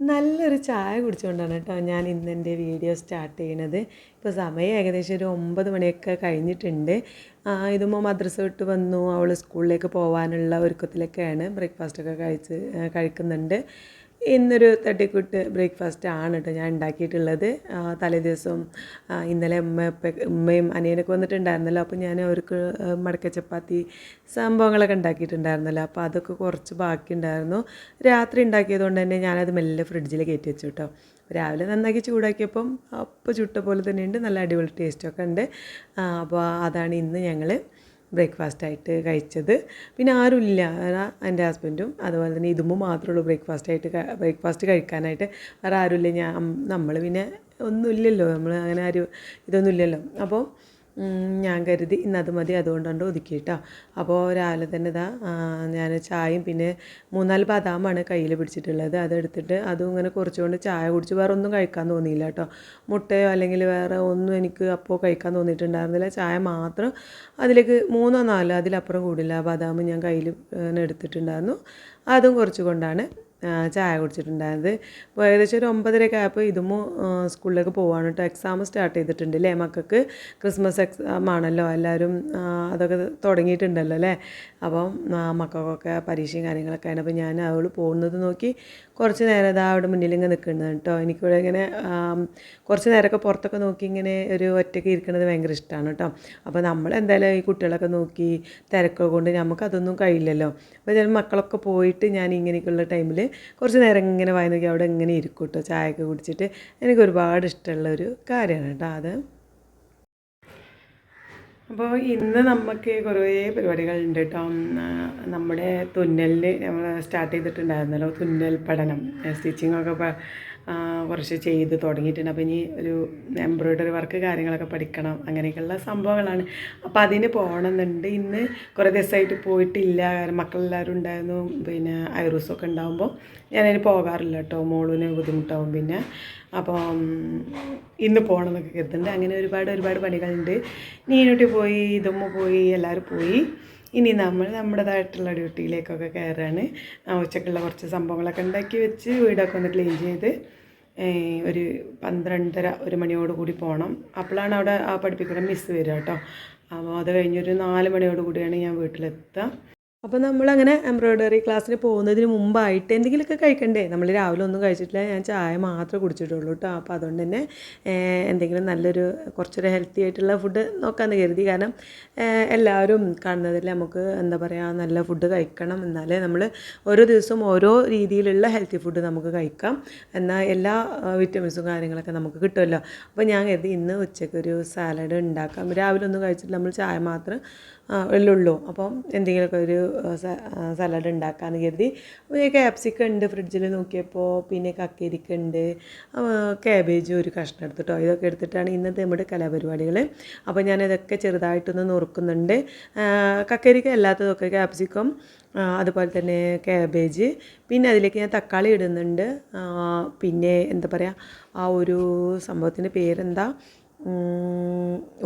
നല്ലൊരു ചായ കുടിച്ചുകൊണ്ടാണ് കേട്ടോ ഞാൻ ഇന്ന് എന്റെ വീഡിയോ സ്റ്റാർട്ട് ചെയ്യണത്. ഇപ്പോൾ സമയം ഏകദേശം ഒരു ഒമ്പത് മണിയൊക്കെ കഴിഞ്ഞിട്ടുണ്ട്. ഇതുമ്പോൾ മദ്രസ വിട്ട് വന്നു. അവൾ സ്കൂളിലേക്ക് പോകാനുള്ള ഒരുക്കത്തിലൊക്കെയാണ്. ബ്രേക്ക്ഫാസ്റ്റൊക്കെ കഴിച്ച് കഴിക്കുന്നുണ്ട്. ഇന്നൊരു തട്ടിക്കൂട്ട് ബ്രേക്ക്ഫാസ്റ്റ് ആണ് കേട്ടോ ഞാൻ ഉണ്ടാക്കിയിട്ടുള്ളത് തലേദിവസം തലേ ദിവസം ഇന്നലെ ഉമ്മ ഉമ്മയും അനിയനൊക്കെ വന്നിട്ടുണ്ടായിരുന്നല്ലോ. അപ്പോൾ ഞാൻ അവർക്ക് മടക്ക ചപ്പാത്തി സംഭവങ്ങളൊക്കെ ഉണ്ടാക്കിയിട്ടുണ്ടായിരുന്നല്ലോ അപ്പോൾ അതൊക്കെ കുറച്ച് ബാക്കിയുണ്ടായിരുന്നു രാത്രി ഉണ്ടാക്കിയതുകൊണ്ട് തന്നെ ഞാനത് മെല്ലെ ഫ്രിഡ്ജിൽ കയറ്റി വെച്ചു കേട്ടോ രാവിലെ നന്നാക്കി ചൂടാക്കിയപ്പം അപ്പോൾ ചുട്ട പോലെ തന്നെയുണ്ട്. നല്ല അടിപൊളി ടേസ്റ്റൊക്കെ ഉണ്ട്. അപ്പോൾ അതാണ് ഇന്ന് ഞങ്ങൾ ബ്രേക്ക്ഫാസ്റ്റായിട്ട് കഴിച്ചത്. പിന്നെ ആരുമില്ല. എന്റെ ഹസ്ബൻഡും അതുപോലെ തന്നെ ഇതുമ്പോൾ മാത്രമേ ഉള്ളൂ ബ്രേക്ക്ഫാസ്റ്റായിട്ട് ബ്രേക്ക്ഫാസ്റ്റ് കഴിക്കാനായിട്ട്. വേറെ ആരുമില്ല. ഞാൻ നമ്മൾ പിന്നെ ഒന്നുമില്ലല്ലോ. നമ്മൾ അങ്ങനെ ആരും ഇതൊന്നുമില്ലല്ലോ. അപ്പോൾ ഞാൻ കരുതി ഇന്ന് അത് മതി അതുകൊണ്ടാണ് ഒതുക്കി കേട്ടോ അപ്പോൾ രാവിലെ തന്നെ ഇതാ ഞാൻ ചായയും പിന്നെ മൂന്നാൽ ബദാമാണ് കയ്യിൽ പിടിച്ചിട്ടുള്ളത്. അതെടുത്തിട്ട് അതും ഇങ്ങനെ കുറച്ചുകൊണ്ട് ചായ കുടിച്ച് വേറെ ഒന്നും കഴിക്കാൻ തോന്നിയില്ല കേട്ടോ. മുട്ടയോ അല്ലെങ്കിൽ വേറെ ഒന്നും എനിക്ക് അപ്പോൾ കഴിക്കാൻ തോന്നിയിട്ടുണ്ടായിരുന്നില്ല. ചായ മാത്രം അതിലേക്ക് മൂന്നോ നാലോ അതിലപ്പുറം കൂടില്ല. ബദാം ഞാൻ കയ്യിൽ എടുത്തിട്ടുണ്ടായിരുന്നു. അതും കുറച്ച് കൊണ്ടാണ് ആ, ചായ കുടിച്ചിട്ടുണ്ടായത് അപ്പോൾ ഏകദേശം ഒരു ഒമ്പതരയൊക്കെ ആയപ്പോൾ ഇതും സ്കൂളിലേക്ക് പോവാണ് കേട്ടോ എക്സാം സ്റ്റാർട്ട് ചെയ്തിട്ടുണ്ട് അല്ലേ മക്കൾക്ക് ക്രിസ്മസ് എക്സാം ആണല്ലോ. എല്ലാവരും അതൊക്കെ തുടങ്ങിയിട്ടുണ്ടല്ലോ അല്ലേ അപ്പം മക്കൾക്കൊക്കെ പരീക്ഷയും കാര്യങ്ങളൊക്കെ ആണ് അപ്പോൾ ഞാൻ അവൾ പോകുന്നത് നോക്കി കുറച്ച് നേരം ഇതാ അവിടെ മുന്നിൽ ഇങ്ങനെ നിൽക്കുന്നത് കേട്ടോ എനിക്കിവിടെ ഇങ്ങനെ കുറച്ച് നേരമൊക്കെ പുറത്തൊക്കെ നോക്കി ഇങ്ങനെ ഒരു ഒറ്റയ്ക്ക് ഇരിക്കുന്നത് ഭയങ്കര ഇഷ്ടമാണ് കേട്ടോ അപ്പോൾ നമ്മൾ എന്തായാലും ഈ കുട്ടികളൊക്കെ നോക്കി തിരക്കൊക്കെ കൊണ്ട് നമുക്കതൊന്നും കഴിയില്ലല്ലോ. അപ്പോൾ ചില മക്കളൊക്കെ പോയിട്ട് ഞാൻ ഇങ്ങനെയൊക്കെയുള്ള ടൈമിൽ കുറച്ച് നേരം ഇങ്ങനെ വായി നോക്കി അവിടെ ഇങ്ങനെ ഇരിക്കും കേട്ടോ. ചായയൊക്കെ കുടിച്ചിട്ട് എനിക്ക് ഒരുപാട് ഇഷ്ടമുള്ള ഒരു കാര്യമാണ് കേട്ടോ അത്. അപ്പോൾ ഇന്ന് നമുക്ക് കുറേ പരിപാടികളുണ്ട് കേട്ടോ നമ്മുടെ തുന്നലിന് നമ്മൾ സ്റ്റാർട്ട് ചെയ്തിട്ടുണ്ടായിരുന്നല്ലോ തുന്നൽ പഠനം. സ്റ്റിച്ചിങ്ങൊക്കെ കുറച്ച് ചെയ്ത് തുടങ്ങിയിട്ടുണ്ട്. അപ്പോൾ ഇനി ഒരു എംബ്രോയ്ഡറി വർക്ക് കാര്യങ്ങളൊക്കെ പഠിക്കണം അങ്ങനെയൊക്കെയുള്ള സംഭവങ്ങളാണ്. അപ്പോൾ അതിന് പോകണമെന്നുണ്ട് ഇന്ന് കുറേ ദിവസമായിട്ട് പോയിട്ടില്ല. കാരണം മക്കളെല്ലാവരും ഉണ്ടായിരുന്നു. പിന്നെ ഐറൂസൊക്കെ ഉണ്ടാകുമ്പോൾ ഞാനതിന് പോകാറില്ല കേട്ടോ മോളിന് ബുദ്ധിമുട്ടാവും. പിന്നെ അപ്പം ഇന്ന് പോകണം എന്നൊക്കെ കരുതുന്നുണ്ട്. അങ്ങനെ ഒരുപാട് ഒരുപാട് പണികളുണ്ട്. നീനൂട്ടി പോയി ഇതുമ്മ പോയി എല്ലാവരും പോയി. ഇനി നമ്മൾ നമ്മുടേതായിട്ടുള്ള ഡ്യൂട്ടിയിലേക്കൊക്കെ കയറാണ്. ഉച്ചക്കുള്ള കുറച്ച് സംഭവങ്ങളൊക്കെ ഉണ്ടാക്കി വെച്ച് വീടൊക്കെ ഒന്ന് ക്ലീൻ ചെയ്ത് ഒരു പന്ത്രണ്ടര ഒരു മണിയോട് കൂടി പോകണം അപ്പോഴാണ് അവിടെ ആ പഠിപ്പിക്കുന്ന മിസ്സ് വരിക കേട്ടോ. അപ്പോൾ അത് കഴിഞ്ഞൊരു നാല് മണിയോട് കൂടിയാണ് ഞാൻ വീട്ടിലെത്തുക. അപ്പോൾ നമ്മളങ്ങനെ എംബ്രോയ്ഡറി ക്ലാസ്സിന് പോകുന്നതിന് മുമ്പായിട്ട് എന്തെങ്കിലുമൊക്കെ കഴിക്കണ്ടേ? നമ്മൾ രാവിലെ ഒന്നും കഴിച്ചിട്ടില്ല. ഞാൻ ചായ മാത്രമേ കുടിച്ചിട്ടുള്ളൂ കേട്ടോ അപ്പോൾ അതുകൊണ്ട് തന്നെ എന്തെങ്കിലും നല്ലൊരു കുറച്ചൊരു ഹെൽത്തി ആയിട്ടുള്ള ഫുഡ് നോക്കാമെന്ന് കരുതി. കാരണം എല്ലാവരും കാണുന്നതിൽ നമുക്ക് എന്താ പറയുക നല്ല ഫുഡ് കഴിക്കണം. എന്നാലേ നമ്മൾ ഓരോ ദിവസവും ഓരോ രീതിയിലുള്ള ഹെൽത്തി ഫുഡ് നമുക്ക് കഴിക്കാം. എന്നാൽ എല്ലാ വിറ്റമിൻസും കാര്യങ്ങളൊക്കെ നമുക്ക് കിട്ടുമല്ലോ. അപ്പോൾ ഞാൻ കരുതി ഇന്ന് ഉച്ചയ്ക്ക് ഒരു സാലഡ് ഉണ്ടാക്കാം. രാവിലെ ഒന്നും കഴിച്ചിട്ട് നമ്മൾ ചായ മാത്രം ഉള്ളൂ അപ്പം എന്തെങ്കിലുമൊക്കെ ഒരു സലാഡ് ഉണ്ടാക്കാമെന്ന് കരുതി. അപ്പോൾ ഞാൻ ഉണ്ട് ഫ്രിഡ്ജിൽ നോക്കിയപ്പോൾ പിന്നെ കക്കരിക്ക ഉണ്ട്. ക്യാബേജ് ഒരു കഷ്ണം എടുത്തിട്ടോ ഇതൊക്കെ എടുത്തിട്ടാണ് ഇന്നത്തെ നമ്മുടെ കലാപരിപാടികൾ അപ്പോൾ ഞാൻ ഇതൊക്കെ ചെറുതായിട്ടൊന്ന് നുറുക്കുന്നുണ്ട്. കക്കരിക്ക അല്ലാത്തതൊക്കെ ക്യാപ്സിക്കം അതുപോലെ തന്നെ ക്യാബേജ് പിന്നെ അതിലേക്ക് ഞാൻ തക്കാളി ഇടുന്നുണ്ട്. പിന്നെ എന്താ പറയുക ആ ഒരു സംഭവത്തിന്റെ പേരെന്താ?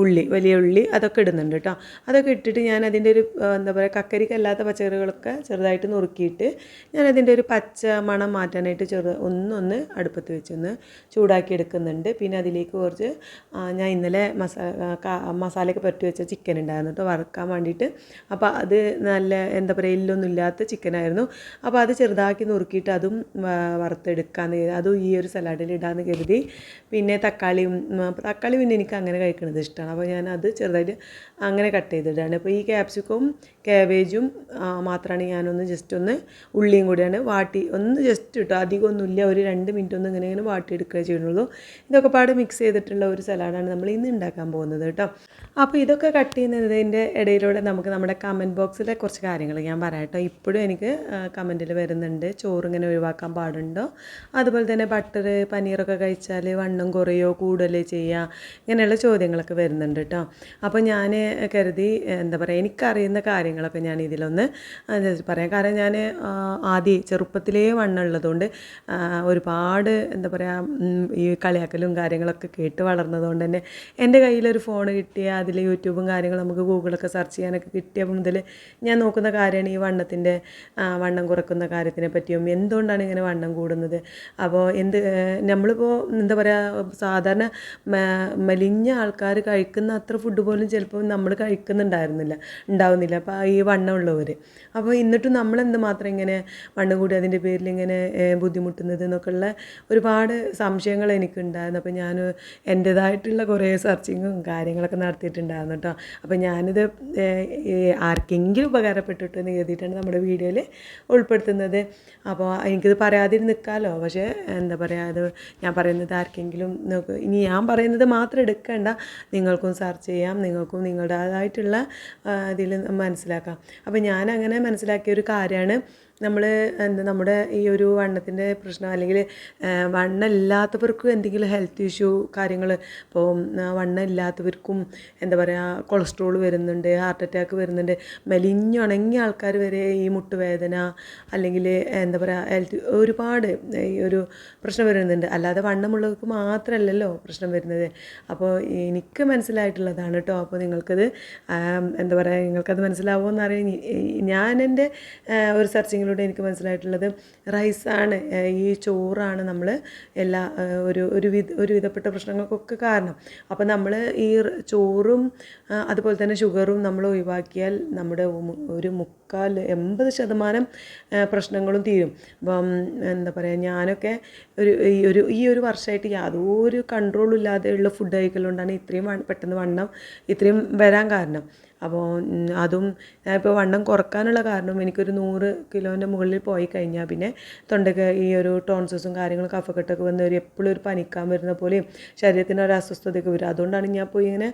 ഉള്ളി വലിയ ഉള്ളി അതൊക്കെ ഇടുന്നുണ്ട് കേട്ടോ. അതൊക്കെ ഇട്ടിട്ട് ഞാൻ അതിന്റെ ഒരു എന്താ പറയുക കക്കരിക്ക് അല്ലാത്ത പച്ചക്കറികളൊക്കെ ചെറുതായിട്ട് നുറുക്കിയിട്ട് ഞാൻ അതിന്റെ ഒരു പച്ച മണം മാറ്റാനായിട്ട് ചെറു ഒന്നൊന്ന് അടുപ്പത്ത് വെച്ചൊന്ന് ചൂടാക്കി എടുക്കുന്നുണ്ട്. പിന്നെ അതിലേക്ക് കുറച്ച് ഞാൻ ഇന്നലെ മസാല മസാലയൊക്കെ പറ്റി വെച്ച ചിക്കൻ ഉണ്ടായിരുന്നു കേട്ടോ വറുക്കാൻ വേണ്ടിയിട്ട്. അപ്പോൾ അത് നല്ല എന്താ പറയുക എല്ലൊന്നും ഇല്ലാത്ത ചിക്കനായിരുന്നു അപ്പോൾ അത് ചെറുതാക്കി നുറുക്കിയിട്ട് അതും വറുത്തെടുക്കാമെന്ന് അതും ഈ ഒരു സലാഡിൽ ഇടാമെന്ന് കരുതി. പിന്നെ തക്കാളിയും തക്കാളി പിന്നെ എനിക്ക് അങ്ങനെ കഴിക്കുന്നത് ഇഷ്ടമാണ് അപ്പോൾ ഞാൻ അത് ചെറുതായിട്ട് അങ്ങനെ കട്ട് ചെയ്തിടാണ്. അപ്പോൾ ഈ ക്യാപ്സിക്കവും ക്യാബേജും മാത്രമാണ് ഞാനൊന്ന് ജസ്റ്റ് ഒന്ന് ഉള്ളിയും കൂടിയാണ് വാട്ടി. ഒന്ന് ജസ്റ്റ് ഇട്ടോ അധികമൊന്നുമില്ല. ഒരു രണ്ട് മിനിറ്റ് ഒന്ന് ഇങ്ങനെ ഇങ്ങനെ വാട്ടിയെടുക്കുക ചെയ്യുന്നുള്ളൂ. ഇതൊക്കെ പാട് മിക്സ് ചെയ്തിട്ടുള്ള ഒരു സലാഡാണ് നമ്മൾ ഇന്ന് ഉണ്ടാക്കാൻ പോകുന്നത് കേട്ടോ. അപ്പോൾ ഇതൊക്കെ കട്ട് ചെയ്യുന്നതിന്റെ ഇടയിലൂടെ നമുക്ക് നമ്മുടെ കമന്റ് ബോക്സിലെ കുറച്ച് കാര്യങ്ങൾ ഞാൻ പറയാം കേട്ടോ. ഇപ്പോഴും എനിക്ക് കമന്റിൽ വരുന്നുണ്ട്. ചോറ് ഇങ്ങനെ ഒഴിവാക്കാൻ പാടുണ്ടോ? അതുപോലെ തന്നെ ബട്ടർ പനീറൊക്കെ കഴിച്ചാൽ വണ്ണം കുറയോ കൂടുതലേ ചെയ്യുക ഇങ്ങനെയുള്ള ചോദ്യങ്ങളൊക്കെ വരുന്നുണ്ട് കേട്ടോ അപ്പോൾ ഞാൻ കരുതി എന്താ പറയുക എനിക്കറിയുന്ന കാര്യങ്ങളൊക്കെ ഞാൻ ഇതിലൊന്ന് പറയാം കാരണം ഞാൻ ആദ്യം ചെറുപ്പത്തിലേ വണ്ണുള്ളതുകൊണ്ട് ഒരുപാട് എന്താ പറയുക ഈ കളിയാക്കലും കാര്യങ്ങളൊക്കെ കേട്ട് വളർന്നതുകൊണ്ട് തന്നെ എന്റെ കയ്യിലൊരു ഫോൺ കിട്ടിയ അതിൽ യൂട്യൂബും കാര്യങ്ങളും നമുക്ക് ഗൂഗിളൊക്കെ സെർച്ച് ചെയ്യാനൊക്കെ കിട്ടിയ മുതൽ ഞാൻ നോക്കുന്ന കാര്യമാണ് ഈ വണ്ണത്തിന്റെ വണ്ണം കുറക്കുന്ന കാര്യത്തിനെ പറ്റിയും എന്തുകൊണ്ടാണ് ഇങ്ങനെ വണ്ണം കൂടുന്നത്? അപ്പോൾ എന്ത് നമ്മളിപ്പോൾ എന്താ പറയുക സാധാരണ മെലിഞ്ഞ ആൾക്കാർ കഴിക്കുന്ന അത്ര ഫുഡ് പോലും ചിലപ്പോൾ നമ്മൾ കഴിക്കുന്നുണ്ടായിരുന്നില്ല ഉണ്ടാവുന്നില്ല. അപ്പോൾ ഈ വണ്ണമുള്ളവർ അപ്പോൾ എന്നിട്ടും നമ്മൾ എന്ത് മാത്രം ഇങ്ങനെ വണ്ണം കൂടി അതിന്റെ പേരിൽ ഇങ്ങനെ ബുദ്ധിമുട്ടുന്നത് എന്നൊക്കെയുള്ള ഒരുപാട് സംശയങ്ങൾ എനിക്കുണ്ടായിരുന്നു. അപ്പോൾ ഞാൻ എന്റേതായിട്ടുള്ള കുറേ സെർച്ചിങ്ങും കാര്യങ്ങളൊക്കെ നടത്തിയിട്ടുണ്ടായിരുന്നു കേട്ടോ. അപ്പോൾ ഞാനിത് ആർക്കെങ്കിലും ഉപകാരപ്പെട്ടിട്ട് എന്ന് കരുതിയിട്ടാണ് നമ്മുടെ വീഡിയോയിൽ ഉൾപ്പെടുത്തുന്നത്. അപ്പോൾ എനിക്കിത് പറയാതിരി നിൽക്കാമല്ലോ പക്ഷേ എന്താ പറയുക അത് ഞാൻ പറയുന്നത് ആർക്കെങ്കിലും ഇനി ഞാൻ പറയുന്നത് മാത്രം എടുക്കേണ്ട. നിങ്ങൾക്കും സെർച്ച് ചെയ്യാം. നിങ്ങൾക്കും നിങ്ങളുടേതായിട്ടുള്ള ഇതിൽ മനസ്സിലാക്കാം. അപ്പോൾ ഞാൻ അങ്ങനെ മനസ്സിലാക്കിയ ഒരു കാര്യമാണ്. നമ്മൾ എന്താ നമ്മുടെ ഈ ഒരു വണ്ണത്തിന്റെ പ്രശ്നം അല്ലെങ്കിൽ വണ്ണം ഇല്ലാത്തവർക്കും എന്തെങ്കിലും ഹെൽത്ത് ഇഷ്യൂ കാര്യങ്ങൾ ഇപ്പോൾ വണ്ണമില്ലാത്തവർക്കും എന്താ പറയുക കൊളസ്ട്രോൾ വരുന്നുണ്ട് ഹാർട്ട് അറ്റാക്ക് വരുന്നുണ്ട്. മെലിഞ്ഞുണങ്ങിയ ആൾക്കാർ വരെ ഈ മുട്ടുവേദന അല്ലെങ്കിൽ എന്താ പറയുക ഹെൽത്ത് ഒരുപാട് ഈ ഒരു പ്രശ്നം വരുന്നുണ്ട്. അല്ലാതെ വണ്ണമുള്ളവർക്ക് മാത്രമല്ലല്ലോ പ്രശ്നം വരുന്നത്. അപ്പോൾ എനിക്ക് മനസ്സിലായിട്ടുള്ളതാണ് കേട്ടോ അപ്പോൾ നിങ്ങൾക്കത് എന്താ പറയുക നിങ്ങൾക്കത് മനസ്സിലാവുമോ എന്നറിയാം ഞാൻ എന്റെ ഒരു സെർച്ചിങ്ങിലൂടെ എനിക്ക് മനസ്സിലായിട്ടുള്ളത് റൈസാണ് ഈ ചോറാണ് നമ്മൾ എല്ലാ ഒരു ഒരു വിധ ഒരു വിധപ്പെട്ട പ്രശ്നങ്ങൾക്കൊക്കെ കാരണം. അപ്പോൾ നമ്മൾ ഈ ചോറും അതുപോലെ തന്നെ ഷുഗറും നമ്മൾ ഒഴിവാക്കിയാൽ നമ്മുടെ ഒരു മുക്കാൽ എൺപത് ശതമാനം പ്രശ്നങ്ങളും തീരും. അപ്പം എന്താ പറയുക ഞാനൊക്കെ ഒരു ഈ ഒരു ഈ ഒരു വർഷമായിട്ട് യാതൊരു കൺട്രോളും ഇല്ലാതെയുള്ള ഫുഡ് കഴിക്കലുകൊണ്ടാണ് ഇത്രയും പെട്ടെന്ന് വണ്ണം ഇത്രയും വരാൻ കാരണം. അപ്പോൾ അതും ഞാനിപ്പോൾ വണ്ണം കുറക്കാനുള്ള കാരണം എനിക്കൊരു നൂറ് കിലോന്റെ മുകളിൽ പോയി കഴിഞ്ഞാൽ പിന്നെ തൊണ്ടയ്ക്ക് ഈ ഒരു ടോൺസസും കാര്യങ്ങളും കഫക്കെട്ടൊക്കെ വന്ന് ഒരു എപ്പോഴും ഒരു പനിക്കാൻ വരുന്ന പോലെയും ശരീരത്തിന് ഒരു അസ്വസ്ഥതയൊക്കെ വരും. അതുകൊണ്ടാണ് ഞാൻ പോയി ഇങ്ങനെ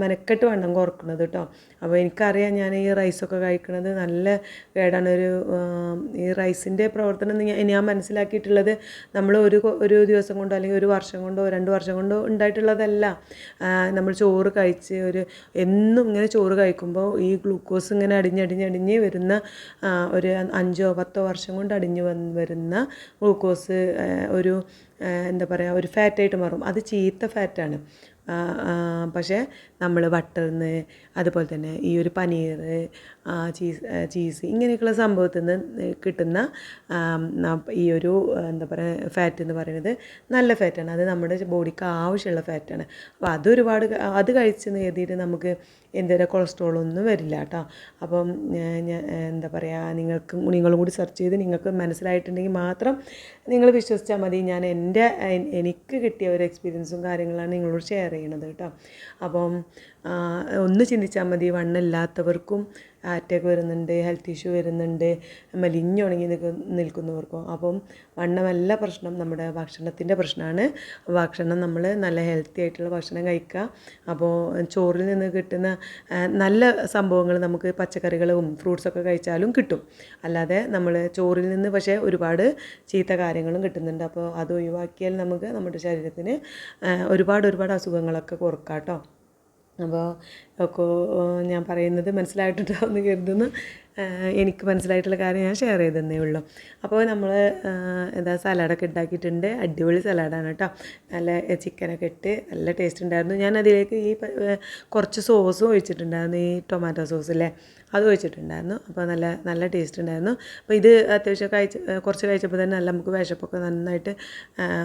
മെനക്കെട്ട് വണ്ണം കുറക്കുന്നത് കേട്ടോ. അപ്പോൾ എനിക്കറിയാം ഞാൻ ഈ റൈസൊക്കെ കഴിക്കുന്നത് നല്ല കേടാണ്. ഒരു ഈ റൈസിന്റെ പ്രവർത്തനം ഞാൻ മനസ്സിലാക്കിയിട്ടുള്ളത് നമ്മൾ ഒരു ഒരു ദിവസം കൊണ്ടോ അല്ലെങ്കിൽ ഒരു വർഷം കൊണ്ടോ രണ്ട് വർഷം കൊണ്ടോ ഉണ്ടായിട്ടുള്ളതല്ല. നമ്മൾ ചോറ് കഴിച്ച് ഒരു എന്നും ഇങ്ങനെ ചോറ് കഴിക്കുമ്പോൾ ഈ ഗ്ലൂക്കോസ് ഇങ്ങനെ അടിഞ്ഞടിഞ്ഞടിഞ്ഞ് വരുന്ന ഒരു അഞ്ചോ പത്തോ വർഷം കൊണ്ട് അടിഞ്ഞ് വരുന്ന ഗ്ലൂക്കോസ് ഒരു എന്താ പറയുക ഒരു ഫാറ്റായിട്ട് മാറും. അത് ചീത്ത ഫാറ്റാണ് പക്ഷേ നമ്മൾ ബട്ടറിന്ന് അതുപോലെ തന്നെ ഈ ഒരു പനീർ ചീസ് ചീസ് ഇങ്ങനെയൊക്കെയുള്ള സംഭവത്തിൽ നിന്ന് കിട്ടുന്ന ഈ ഒരു എന്താ പറയുക ഫാറ്റ് എന്ന് പറയുന്നത് നല്ല ഫാറ്റാണ് അത് നമ്മുടെ ബോഡിക്ക് ആവശ്യമുള്ള ഫാറ്റാണ് അപ്പോൾ അതൊരുപാട് ഒരുപാട് അത് കഴിച്ചെന്ന് കരുതിയിട്ട് നമുക്ക് എന്തെങ്കിലും കൊളസ്ട്രോൾ ഒന്നും വരില്ല കേട്ടോ അപ്പം എന്താ പറയുക നിങ്ങൾക്ക് നിങ്ങളും കൂടി സെർച്ച് ചെയ്ത് നിങ്ങൾക്ക് മനസ്സിലായിട്ടുണ്ടെങ്കിൽ മാത്രം നിങ്ങൾ വിശ്വസിച്ചാൽ മതി. ഞാൻ എന്റെ എനിക്ക് കിട്ടിയ ഒരു എക്സ്പീരിയൻസും കാര്യങ്ങളാണ് നിങ്ങളോട് ഷെയർ ചെയ്യണത് കേട്ടോ. അപ്പം ഒന്ന് ചിന്തിച്ചാൽ മതി വണ്ണമില്ലാത്തവർക്കും അറ്റാക്ക് വരുന്നുണ്ട് ഹെൽത്ത് ഇഷ്യൂ വരുന്നുണ്ട് മെലിഞ്ഞുണങ്ങി നിൽക്കു നിൽക്കുന്നവർക്കും. അപ്പം വണ്ണമല്ല പ്രശ്നം നമ്മുടെ ഭക്ഷണത്തിന്റെ പ്രശ്നമാണ്. ഭക്ഷണം നമ്മൾ നല്ല ഹെൽത്തി ആയിട്ടുള്ള ഭക്ഷണം കഴിക്കുക. അപ്പോൾ ചോറിൽ നിന്ന് കിട്ടുന്ന നല്ല സംഭവങ്ങൾ നമുക്ക് പച്ചക്കറികളും ഫ്രൂട്ട്സൊക്കെ കഴിച്ചാലും കിട്ടും. അല്ലാതെ നമ്മൾ ചോറിൽ നിന്ന് പക്ഷേ ഒരുപാട് ചീത്ത കാര്യങ്ങളും കിട്ടുന്നുണ്ട്. അപ്പോൾ അത് ഒഴിവാക്കിയാൽ നമുക്ക് നമ്മുടെ ശരീരത്തിന് ഒരുപാട് ഒരുപാട് അസുഖങ്ങളൊക്കെ കുറക്കാം കേട്ടോ. അപ്പോൾ ഒക്കെ ഞാൻ പറയുന്നത് മനസ്സിലായിട്ടുണ്ടാവുമെന്ന് കരുതുന്നു. എനിക്ക് മനസ്സിലായിട്ടുള്ള കാര്യം ഞാൻ ഷെയർ ചെയ്തതന്നേ ഉള്ളൂ. അപ്പോൾ നമ്മൾ എന്താ സലാഡൊക്കെ ഉണ്ടാക്കിയിട്ടുണ്ട്. അടിപൊളി സലാഡാണ് കേട്ടോ. നല്ല ചിക്കനൊക്കെ ഇട്ട് നല്ല ടേസ്റ്റ് ഉണ്ടായിരുന്നു. ഞാൻ അതിലേക്ക് ഈ കുറച്ച് സോസും ഒഴിച്ചിട്ടുണ്ടായിരുന്നു. ഈ ടൊമാറ്റോ സോസ് അല്ലേ അത് ഒഴിച്ചിട്ടുണ്ടായിരുന്നു. അപ്പോൾ നല്ല നല്ല ടേസ്റ്റ് ഉണ്ടായിരുന്നു. അപ്പോൾ ഇത് അത്യാവശ്യം കഴിച്ച് കുറച്ച് കഴിച്ചപ്പോൾ തന്നെ നല്ല നമുക്ക് വിശപ്പൊക്കെ നന്നായിട്ട്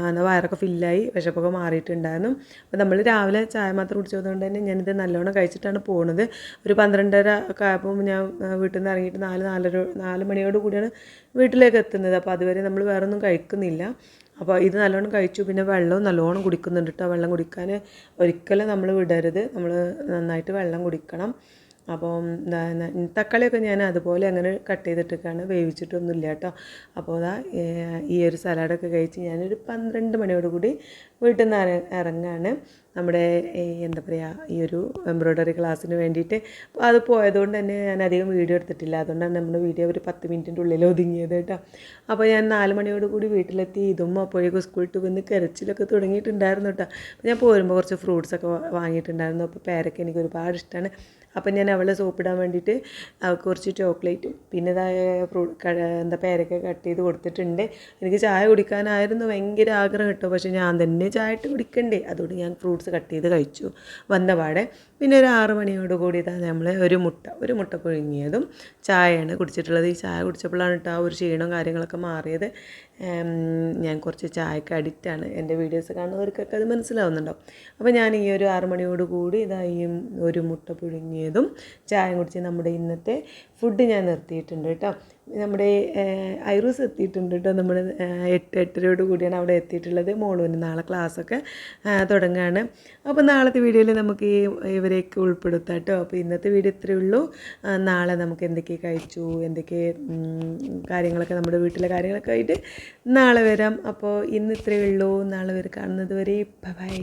എന്താ വയറൊക്കെ ഫില്ലായി വിശപ്പൊക്കെ മാറിയിട്ടുണ്ടായിരുന്നു. അപ്പോൾ നമ്മൾ രാവിലെ ചായ മാത്രം കുടിച്ചതുകൊണ്ട് തന്നെ ഞാനിത് നല്ലോണം കഴിച്ചിട്ടാണ് പോണത്. ഒരു പന്ത്രണ്ടര ഒക്കെ ആയപ്പോൾ ഞാൻ വീട്ടിൽ നിന്ന് ഇറങ്ങിയിട്ട് നാല് നാലര നാല് മണിയോട് കൂടിയാണ് വീട്ടിലേക്ക് എത്തുന്നത്. അപ്പോൾ അതുവരെ നമ്മൾ വേറെ ഒന്നും കഴിക്കുന്നില്ല. അപ്പോൾ ഇത് നല്ലോണം കഴിച്ചു. പിന്നെ വെള്ളവും നല്ലോണം കുടിക്കുന്നുണ്ട് കേട്ടോ. വെള്ളം കുടിക്കാൻ ഒരിക്കലും നമ്മൾ വിടരുത്. നമ്മൾ നന്നായിട്ട് വെള്ളം കുടിക്കണം. അപ്പം തക്കാളിയൊക്കെ ഞാൻ അതുപോലെ അങ്ങനെ കട്ട് ചെയ്തിട്ടൊക്കെയാണ് വേവിച്ചിട്ടൊന്നുമില്ല കേട്ടോ. അപ്പോൾ അതാ ഈ ഒരു സലാഡൊക്കെ കഴിച്ച് ഞാനൊരു പന്ത്രണ്ട് മണിയോടുകൂടി വീട്ടിൽ നിന്ന് ഇറങ്ങാണ്. നമ്മുടെ എന്താ പറയുക ഈ ഒരു എംബ്രോയ്ഡറി ക്ലാസ്സിന് വേണ്ടിയിട്ട്. അപ്പോൾ അത് പോയതുകൊണ്ട് തന്നെ ഞാൻ അധികം വീഡിയോ എടുത്തിട്ടില്ല. അതുകൊണ്ടാണ് നമ്മുടെ വീഡിയോ ഒരു പത്ത് മിനിറ്റിന്റെ ഉള്ളിൽ ഒതുങ്ങിയത് കേട്ടോ. അപ്പോൾ ഞാൻ നാല് മണിയോട് കൂടി വീട്ടിലെത്തി. ഇതും അപ്പോഴേക്കും സ്കൂളിൽ വന്ന് കരച്ചിലൊക്കെ തുടങ്ങിയിട്ടുണ്ടായിരുന്നു കേട്ടോ. ഞാൻ പോരുമ്പോൾ കുറച്ച് ഫ്രൂട്ട്സൊക്കെ വാങ്ങിയിട്ടുണ്ടായിരുന്നു. അപ്പോൾ പേരൊക്കെ എനിക്ക് ഒരുപാട് ഇഷ്ടമാണ്. അപ്പം ഞാൻ അവളെ സോപ്പിടാൻ വേണ്ടിയിട്ട് അവൾക്ക് കുറച്ച് ചോക്ലേറ്റും പിന്നെ ഫ്രൂട്ട് എന്താ പേരൊക്കെ കട്ട് ചെയ്ത് കൊടുത്തിട്ടുണ്ട്. എനിക്ക് ചായ കുടിക്കാനായിരുന്നു ഭയങ്കര ആഗ്രഹം കേട്ടോ. പക്ഷേ ഞാൻ തന്നെ ചായ ഇട്ട് കുടിക്കണ്ടേ? അതുകൊണ്ട് ഞാൻ ഫ്രൂട്ട്സ് കട്ട് ചെയ്ത് കഴിച്ചു. വന്ന പാടെ പിന്നെ ഒരു ആറ് മണിയോട് കൂടി ഇതാ നമ്മൾ ഒരു മുട്ട ഒരു മുട്ട പുഴുങ്ങിയതും ചായയാണ് കുടിച്ചിട്ടുള്ളത്. ഈ ചായ കുടിച്ചപ്പോഴാണ് കേട്ടോ ആ ഒരു ക്ഷീണവും കാര്യങ്ങളൊക്കെ മാറിയത്. ഞാൻ കുറച്ച് ചായക്ക് അഡിക്റ്റാണ്. എന്റെ വീഡിയോസ് കാണുന്നവർക്കൊക്കെ അത് മനസ്സിലാവുന്നുണ്ടാവും. അപ്പോൾ ഞാൻ ഈ ഒരു ആറ് മണിയോട് കൂടി ഇതാ ഈ ഒരു മുട്ട പുഴുങ്ങിയതും ചായ കുടിച്ച് നമ്മുടെ ഇന്നത്തെ ഫുഡ് ഞാൻ നിർത്തിയിട്ടുണ്ട് കേട്ടോ. നമ്മുടെ ഐറൂസ് എത്തിയിട്ടുണ്ട് കേട്ടോ. നമ്മൾ എട്ട് എട്ടരയോട് കൂടിയാണ് അവിടെ എത്തിയിട്ടുള്ളത്. മോളുവിന് നാളെ ക്ലാസ്സൊക്കെ തുടങ്ങുകയാണ് അപ്പോൾ നാളത്തെ വീഡിയോയിൽ നമുക്ക് ഈ ഇവരെയൊക്കെ ഉൾപ്പെടുത്താം കേട്ടോ. അപ്പോൾ ഇന്നത്തെ വീഡിയോ ഇത്രയേ ഉള്ളൂ. നാളെ നമുക്ക് എന്തൊക്കെ കഴിച്ചു എന്തൊക്കെ കാര്യങ്ങളൊക്കെ നമ്മുടെ വീട്ടിലെ കാര്യങ്ങളൊക്കെ ആയിട്ട് നാളെ വരാം. അപ്പോൾ ഇന്ന് ഇത്രയേ ഉള്ളൂ. നാളെ വരെ കാണുന്നത് വരെ. ബൈ